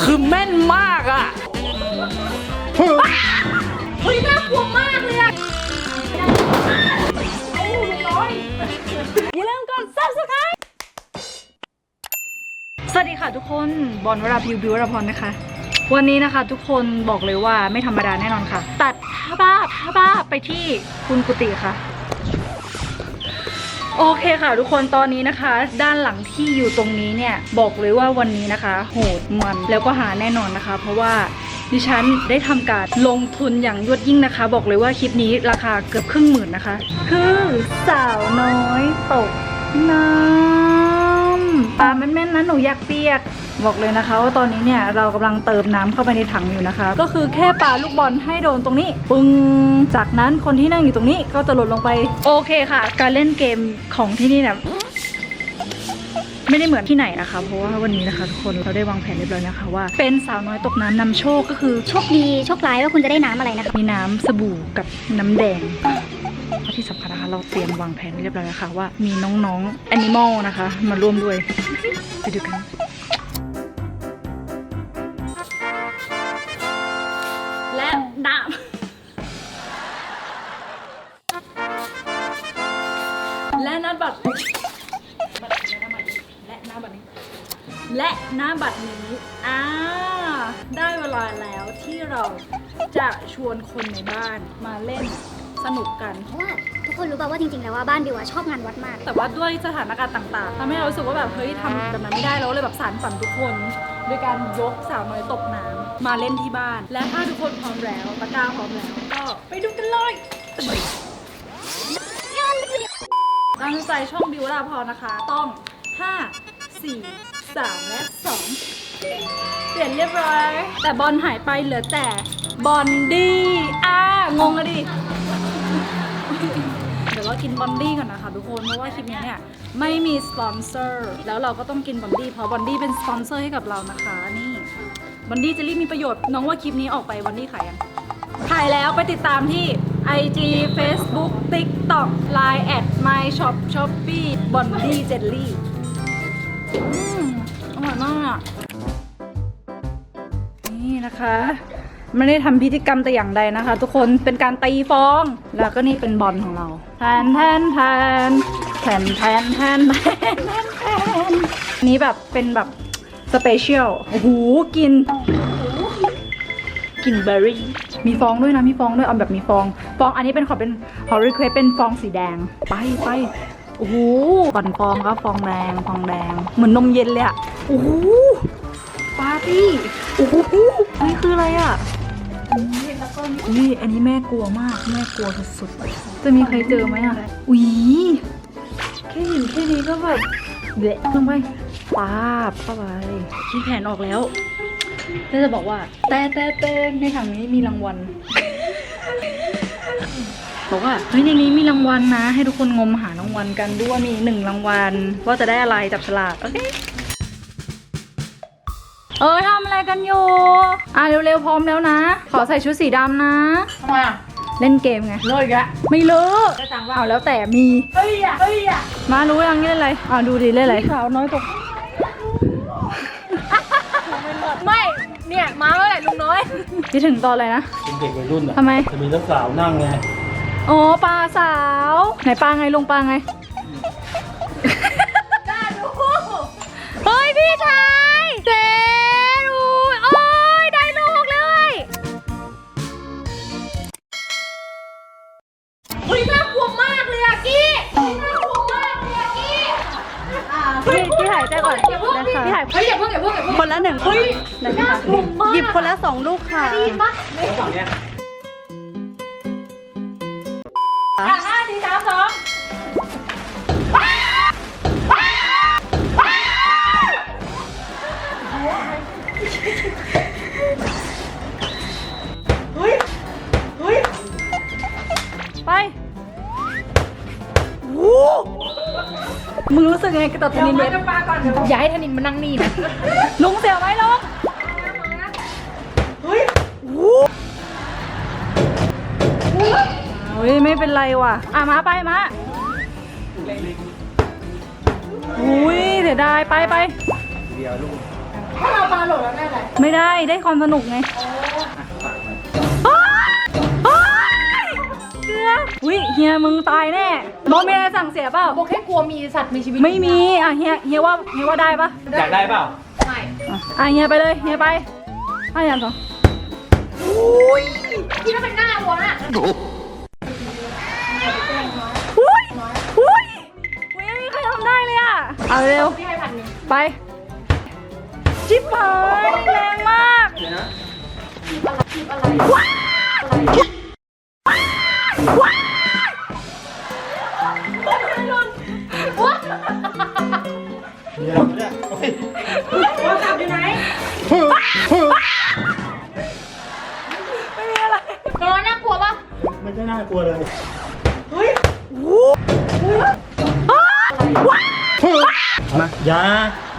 คือแม่นมากอะเฮ้ยน่ากลัวมากเลยอะอย่าลืมกด subscribe สวัสดีค่ะทุกคน บอลวราพิวบิวรพรนะคะ วันนี้นะคะทุกคนบอกเลยว่าไม่ธรรมดาแน่นอนค่ะ ตัดผ้าบ้าผ้าบ้าไปที่คุณกุติค่ะ โอเคค่ะทุกคนตอนนี้นะคะ ด้านหลังที่อยู่ตรงนี้เนี่ยบอกเลยว่าวันนี้นะคะ โหดมันแล้วก็หาแน่นอนนะคะ เพราะว่าดิฉันได้ทำการลงทุนอย่างยวดยิ่งนะคะ บอกเลยว่าคลิปนี้ราคาเกือบครึ่งหมื่นนะคะ คือสาวน้อยตกน้ำ ปลาแม่นๆนะหนูอยากเปียก บอกเลยนะคะ ว่าตอนนี้เนี่ยเรากำลังเติมน้ำเข้าไปในถังอยู่นะคะ ก็คือแค่ปาลูกบอลให้โดนตรงนี้ปึ้งจากนั้นคนที่นั่งอยู่ตรงนี้ก็จะหล่นลงไป โอเคค่ะ การเล่นเกมของที่นี่เนี่ยไม่ได้เหมือนที่ไหนนะคะ เพราะว่าวันนี้นะคะทุกคนเราได้วางแผนเรียบร้อยนะคะว่าเป็นสาวน้อยตกน้ำนำโชคก็คือโชคดีโชคร้ายว่าคุณจะได้น้ำอะไรนะคะมีน้ำสบู่กับน้ำแดง ที่สำคัญนะคะ เราเตรียมวางแผนเรียบร้อยแล้วค่ะว่ามีน้องๆแอนิมอลนะคะ มาร่วมด้วย ไปดูกันและน้ำและน้ำบัตรและน้ำบัตรนี้และหน้าบัตรนี้อ่าได้เวลาแล้วที่เราจะชวนคนในบ้านมาเล่น สนุกกัน เพราะว่าทุกคนรู้ป่าวว่าจริงๆแล้วว่าบ้านบิวอะชอบงานวัดมาก แต่ว่าด้วยสถานการณ์ต่างๆทำให้เรารู้สึกว่าแบบเฮ้ยทำแบบนั้นไม่ได้เราเลยแบบสารฝันทุกคนด้วยการยกสาวน้อยตกน้ำมาเล่นที่บ้าน และถ้าทุกคนพร้อมแล้วตะกร้าพร้อมแล้วก็ไปดูกันเลยตามใจช่องบิวลาพรนะคะ ต้อง 5 4 3 และ 2 เปลี่ยนเรียบร้อย แต่บอลหายไปเหลือแต่บอลดี้อ่างงอะดิเดี๋ยวเรา กินบอนดี้ก่อนนะคะทุกคนเพราะว่าคลิปนี้เนี่ยไม่มีสปอนเซอร์แล้วเราก็ต้องกินบอนดี้เพราะบอนดี้เป็นสปอนเซอร์ให้กับเรานะคะนี่บอนดี้จะรีบมีประโยชน์น้องว่าคลิปนี้ออกไปบอนดี้ขายยังขายแล้วไปติดตามที่ IG Facebook TikTok Line แอด My Shop Shopee บอนดี้เจลลี่อืมอร่อยมากอะนี่นะคะ ไม่ได้ทำพิธีกรรมแต่อย่างใดนะคะ ทุกคนเป็นการตีฟอง แล้วก็นี่เป็นบอลของเราแทนแทนแทนแทนแทนแทนแทนแทนแทนนี้แบบเป็นแบบสเปเชียลโอ้โหกินกินเบอร์รี่ มีฟองด้วยนะ มีฟองด้วยเอาแบบมีฟอง ฟองอันนี้เป็นขอเป็นขอรีเควสเป็นฟองสีแดง ไปไปโอ้โหก่อนฟองครับฟองแดง ฟองแดง เหมือนนมเย็นเลยอะโอ้โหปาร์ตี้ โอ้โหนี่คืออะไรอะ อุ้ยอันนี้แม่กลัวมาก แม่กลัวสุดๆ จะมีใครเจอไหมอะ อุ้ยแค่เห็นแค่นี้ก็แบบเละลงไปปาบเข้าไปคิดแผนออกแล้วแล้จะบอกว่า แต่แต่แต่ในถังนี้มีรางวัลบอกว่าเฮ้ยในนี้มีรางวัลนะ ให้ทุกคนงมหารางวัลกันด้วยมีหนึ่งรางวัลว่าจะได้อะไรจับฉลากโอเค เออทำอะไรกันอยู่ อะเร็วๆพร้อมแล้วนะ ขอใส่ชุดสีดำนะ ทำไมอะเล่นเกมไง เลิกอีกแล้วไม่เลิกได้ตังค์ว่าเอาแล้วแต่มี เฮ้ยอะเฮ้ยอะมารู้ยังเล่นอะไรอ่าดูดิเล่นอะไร สาวน้อยตกไม่ เนี่ย มาเมื่อไหร่ลุงน้อย คิดถึงตอนอะไรนะ เป็นเด็กวัยรุ่นอะทำไม จะมีนักสาวนั่งไง อ๋อปลาสาว ไหนปลาไงลงปลาไง ของลูกค่ะดีปะฝั่งเนี้ยห้าสี่สามสองไปวู้มึงรู้สึกไงกับตัดธนินเด้ย้ายว อย่าใธนินมานั่งนี่นะ ลุงเสียวไว้ลง เฮ้ยเฮ้ยไม่เป็นไรว่ะ อะมาไปมาสียดายไปไป เดียวลูกถ้าเราปลาหล่นแล้วได้อะไรไม่ได้ได้ความสนุกไงอ้ายอ้ายเกลืออุ้ยเฮียมึงตายแน่โมมีอะไรสั่งเสียเปล่าโบแค่กลัวมีสัตว์มีชีวิตไม่มีอะเฮียเฮียว่าเฮียว่าได้ปะอยากได้เปล่า ไม่ อะอะเฮียไปเลยเฮียไปอะอย่างสอง ที่นั่นเป็นหน้าวัวน่ะอุ้ยอุ้ยอุ้ยไม่มีใครทำได้เลยอะ เอาเร็ว พี่ให้พันหนึ่งไป จิ๊บหายแรงมาก เดี๋ยวนะ ว้าวว้ากลัวเลยมาอย่า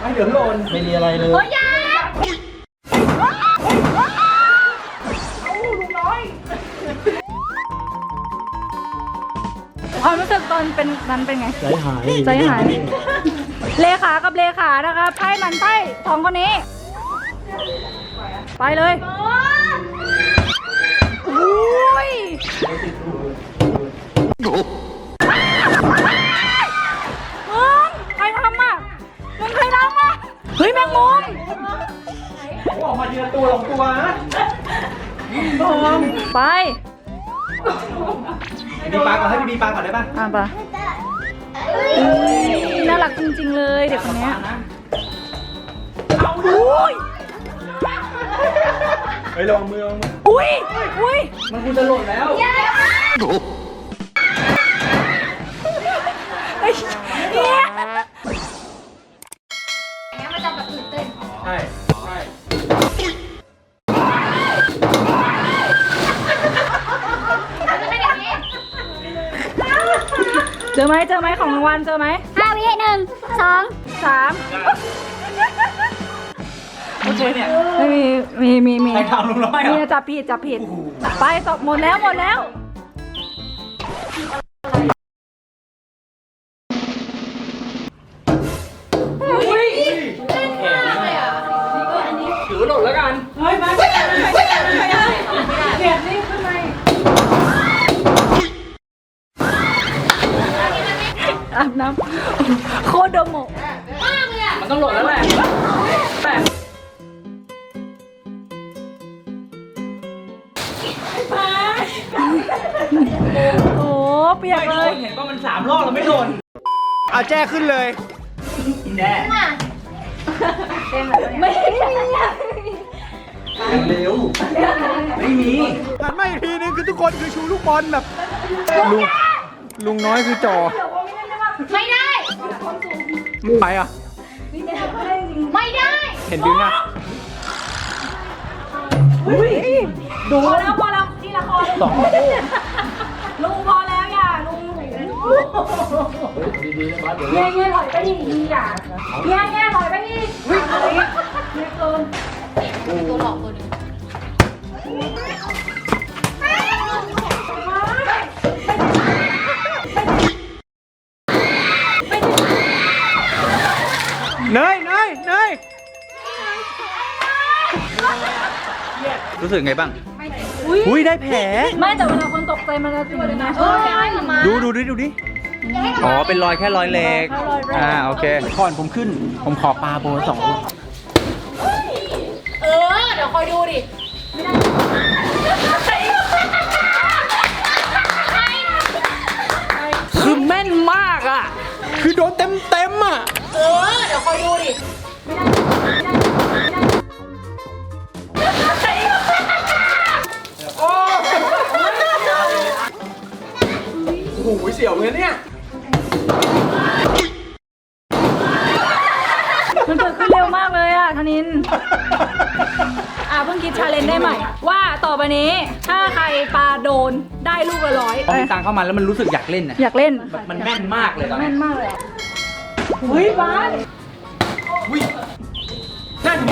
ไม่เดี๋ยวหล่นไม่มีอะไรเลยเฮ้ยอยาความรู้สึกตอนเป็นนั้นเป็นไง ใจหายใจหาย เลขากับเลขานะคะไพ่มันไพ่สองคนนี้ ไปเลยอุ้ย มึงใครทำอะ มึงใครทำอะ เฮ้ยแมงมุมออกมาทีละตัวลงตัวนะไปมีปลาก่อนให้พี่มีปลาก่อนได้ป่ะอะไปอุ๊ยน่ารักจริง ๆ เลยเด็กคนเนี้ยอุ้ยเฮ้ยระวังมือระวังมืออุ้ยอุ้ยมันกูจะหล่นแล้วเฮ้ อไหมเจอไหมของรางวัลเจอไหมห้าวิหนึ่งสองสามโอเคเนี่ยไม่มีมีมีมีใครทำลุงร้อยเหรมีอจับผิดจับผิดไปตบหมดแล้วหมดแล้ว โอ้เปียกไม่เลโดยนเห็นว่ามันสามรอบแล้วไม่โดน เอาแจ้ขึ้นเลยแจ้ไม่มีอะเร็ว ไม่มี หันมาอีกทีนึงคือทุกคนคือชูลูกบอลแบบ ลุงลุงน้อยคือจอไม่ได้ มึงไปอะ ไม่ได้ เห็นดึง อะดูพอแล้วพอแล้วที่ละครสองลุงพอแล้วอย่าลุงดีๆนะเดี๋ยวเงี้ยเงี้ยถอยไปดิอย่าเงี้ยเงี้ย สึกไงบ้างอุ้ยได้แผล ไม่แต่เวลาคนตกใจมันจะตื่นนะเออให้มามาดูดูดิดูดิ อ๋อ เป็นรอยแค่รอยเล็ก อ่า โอเคก่อนผมขึ้น ผมขอปลาโบนสองลูกเออ เดี๋ยวคอยดูดิคือแม่นมากอะ คือโดนเต็มเต็มๆอะ เออ เดี๋ยวคอยดูดิ หเสียวเงี้ยเนี่ยมันเกิดขึ้นเร็วมากเลยอะธนิน อะเพิ่งคิดชาเลนจ์ได้ใหม่ ว่าต่อไปนี้ ถ้าใครปาโดนได้ลูกละร้อยพอมีตังค์เข้ามาแล้วมันรู้สึกอยากเล่นอะอยากเล่นมันแม่นมากเลยตอนแม่นี้นมากเลยอะเฮ้ยบ้านอุ้ยนั่นไง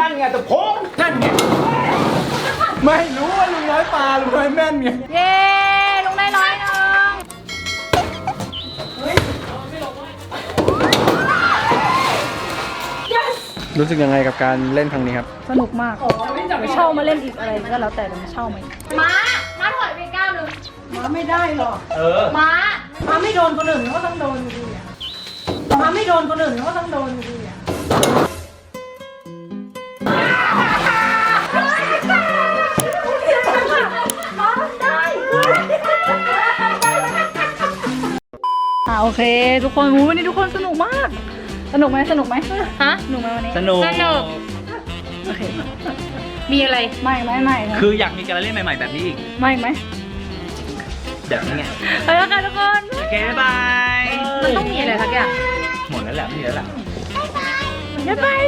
นั่นไงแต่พงนั่นไง ไม่รู้ว่าลุงน้อยปลาลุงน้อยแม่นไงเย้ลุงได้ร้อยนึ่งรู้สึกยังไงกับการเล่นครั้งนี้ครับ สนุกมากเช่ามาเล่นอีกอะไรก็แล้วแต่เราเช่ามาอีกม้าม้าถอยไปก้าวหนึ่งม้าไม่ได้หรอกเออม้าม้าไม่โดนคนอื่นก็ต้องโดนดีอะม้าไม่โดนคนอื่นก็ต้องโดนดีอะ โอเค ทุกคนวูวันนี้ทุกคนสนุกมาก สนุกไหมสนุกไหมฮะ สนุกไหมวันนี้ สนุก สนุก โอเค มีอะไร ไม่ไม่ไม่ไม่คืออยากมีการเล่นใหม่ ๆ แบบนี้อีก ไม่ไหมแบบนี้ไงไปแล้วค่ะทุกคน โอเคบ๊ายบาย มันต้องมีอะไรสักอย่าง หมดแล้วแหละพี่แล้วแหละ บ๊ายบาย